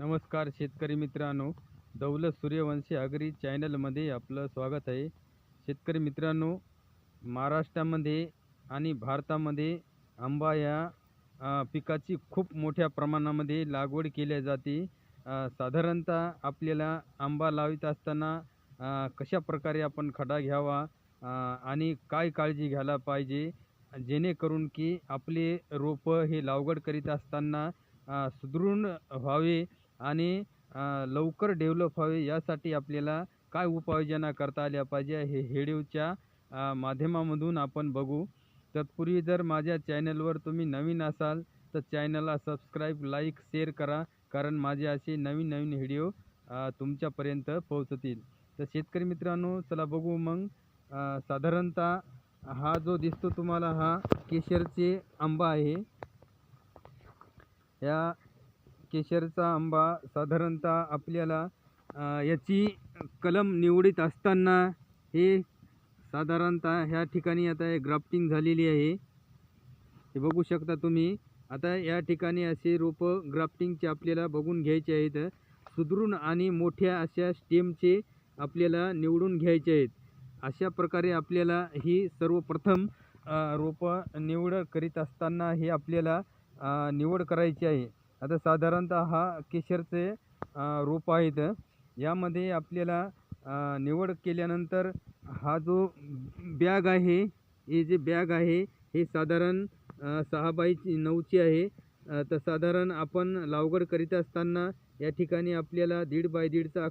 नमस्कार शेतकरी मित्रांनो. दौलत सूर्यवंशी आगरी चॅनलमध्ये आपलं स्वागत आहे. शेतकरी मित्रांनो महाराष्ट्रामध्ये आणि भारतामध्ये आंबा या पिकाची खूप मोठ्या प्रमाणामध्ये लागवड केली जाते. साधारणतः आपल्याला आंबा लावित असताना कशा प्रकारे आपण खडा घ्यावा आणि काय काळजी घ्यायला पाहिजे जेणेकरून की आपले रोपं हे लागवड करीत असताना सुदृढ व्हावे आणि लवकर डेव्हलप व्हावे यासाठी आपल्याला काय उपाययोजना करता आल्या पाहिजे हे हेडिओच्या माध्यमामधून आपण बघू. तत्पूर्वी जर माझ्या चॅनलवर तुम्ही नवीन असाल तर चॅनलला सबस्क्राईब लाईक शेअर करा. कारण माझे असे नवीन नवीन व्हिडिओ तुमच्यापर्यंत पोहोचतील. तर शेतकरी मित्रांनो चला बघू मग. साधारणतः हा जो दिसतो तुम्हाला हा केशरचे आंबा आहे. या केशरचा आंबा साधारणतः आपल्याला याची कलम निवडीत असताना हे साधारणतः ह्या ठिकाणी आता हे ग्राफ्टिंग झालेली आहे. हे बघू शकता तुम्ही. आता या ठिकाणी असे रोपं ग्राफ्टिंगचे आपल्याला बघून घ्यायचे आहेत. सुदृढ आणि मोठ्या अशा स्टेमचे आपल्याला निवडून घ्यायचे आहेत. अशा प्रकारे आपल्याला ही सर्वप्रथम रोपं निवड करीत असताना हे आपल्याला निवड करायची आहे. आता साधारणतः हा केशरचे रोप आहेत. यामध्ये आपल्याला निवड केल्यानंतर हा जो बॅग आहे हे जे बॅग आहे हे साधारण सहा बाय नऊची आहे. तर साधारण आपण लावगड करीत असताना या ठिकाणी आपल्याला दीड बाय दीडचा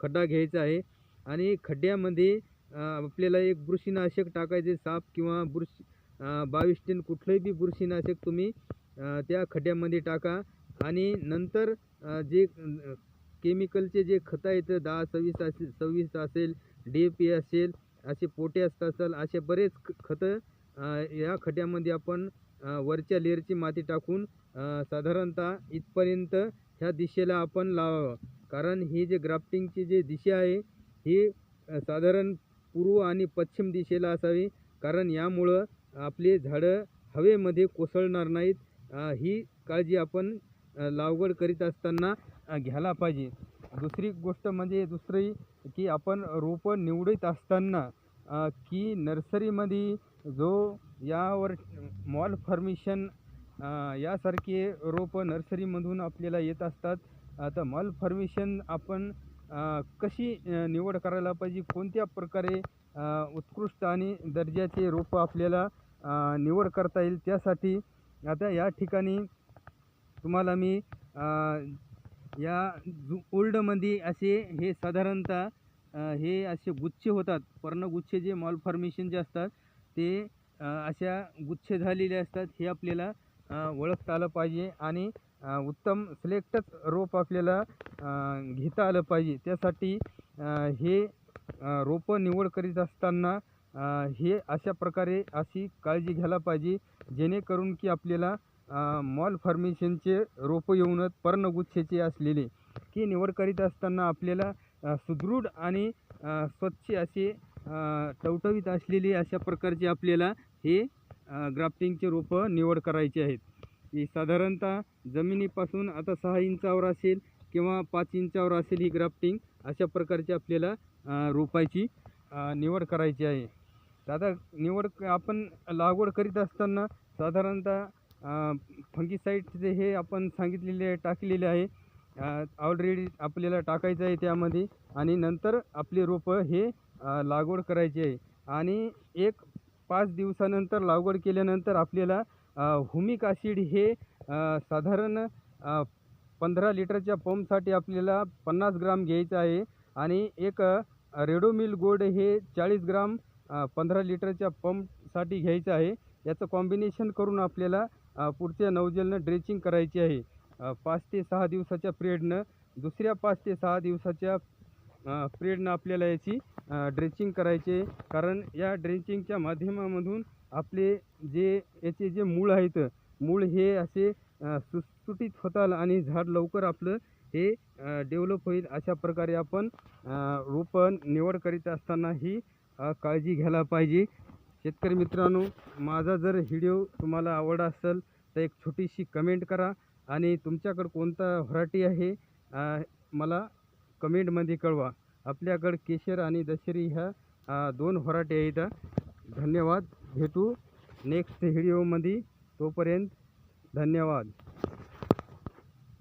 खड्डा घ्यायचा आहे. आणि खड्ड्यामध्ये आपल्याला एक बुरशीनाशक टाकायचे साप किंवा बुरशी अ, बावीस कुठलंही बी बुरशीनाशक तुम्ही त्या खड्ड्यामध्ये टाका आणि नंतर जे केमिकलचे जे खतं आहेत दहा सव्वीस असेल सव्वीस असेल डी ए पी असेल असे पोटॅश असेल असे बरेच ख- खतं या खड्ड्यामध्ये आपण वरच्या लेअरची माती टाकून साधारणतः इथपर्यंत ह्या दिशेला आपण लावावं. कारण ही जे ग्राफ्टिंगची जी दिशा आहे ही साधारण पूर्व आणि पश्चिम दिशेला असावी. कारण यामुळं आपले झाडं हवेमध्ये कोसळणार नाहीत. ही काळजी आपण लागवड करीत असताना घ्यायला पाहिजे. दुसरी गोष्ट म्हणजे दुसरी की आपण रोपं निवडीत असताना की नर्सरीमध्ये जो यावर मॉल फर्मिशन यासारखे रोपं नर्सरीमधून आपल्याला येत असतात आता मॉल फर्मिशन आपण कशी निवड करायला पाहिजे कोणत्या प्रकारे उत्कृष्ट आणि दर्जाचे रोपं आपल्याला निवड करता येईल त्यासाठी आता या ठिकाणी तुम्हाला मी या जु ओल्डमध्ये असे हे साधारणतः हे असे गुच्छ होतात. पर्णगुच्छे जे मॉल फॉर्मेशनचे असतात ते अशा गुच्छ झालेले असतात. हे आपल्याला ओळखता आलं पाहिजे आणि उत्तम सिलेक्टच रोप आपल्याला घेता आलं पाहिजे. त्यासाठी हे रोपं निवड करीत असताना हे अशा प्रकारे अशी काळजी घ्यायला पाहिजे जेणेकरून की आपल्याला मॉल फॉर्मेशनचे रोपं येऊन पर्णगुच्छेचे असलेले की निवड करीत असताना आपल्याला सुदृढ आणि स्वच्छ असे टवटवीत असलेले अशा प्रकारचे आपल्याला हे ग्राफ्टिंगचे रोपं निवड करायचे आहेत. ही साधारणतः जमिनीपासून आता सहा इंचावर असेल किंवा पाच इंचावर असेल ही ग्राफ्टिंग अशा प्रकारची आपल्याला रोपायची निवड करायची आहे. दादा निवड आपण लागवड करीत असताना साधारणतः फंगीसाईडचे हे आपण सांगितलेले टाकलेले आहे. ऑलरेडी आपल्याला टाकायचं आहे त्यामध्ये आणि नंतर आपली रोपं हे लागवड करायची आहे. आणि एक पाच दिवसानंतर लागवड केल्यानंतर आपल्याला हुमिक ॲसिड हे साधारण पंधरा लिटरच्या पंपसाठी आपल्याला पन्नास ग्राम घ्यायचं आहे. आणि एक रेडोमिल गोड हे चाळीस ग्राम पंधरा लिटरच्या पंपसाठी घ्यायचं आहे. याचं कॉम्बिनेशन करून आपल्याला पुढच्या नवजलनं ड्रेचिंग करायची आहे. पाच ते सहा दिवसाच्या पिरियडनं दुसऱ्या पाच ते सहा दिवसाच्या पिरियडनं आपल्याला याची ड्रेचिंग करायचे. कारण या ड्रेचिंगच्या माध्यमामधून आपले जे याचे जे मूळ आहेत मूळ हे असे सुटसुटीत होताल आणि झाड लवकर आपलं हे डेव्हलप होईल. अशा प्रकारे आपण रोपण निवड करीत असताना ही काळजी घ्यायला पाहिजे. शेतकरी मित्रांनो माझा जर व्हिडिओ तुम्हाला आवडला असेल तर एक छोटीशी कमेंट करा आणि तुमच्याकडं कोणता व्हरायटी आहे मला कमेंटमध्ये कळवा. आपल्याकडं केशर आणि दशेरी ह्या दोन व्हरायटी आहेत. धन्यवाद. भेटू नेक्स्ट व्हिडिओमध्ये. तोपर्यंत धन्यवाद.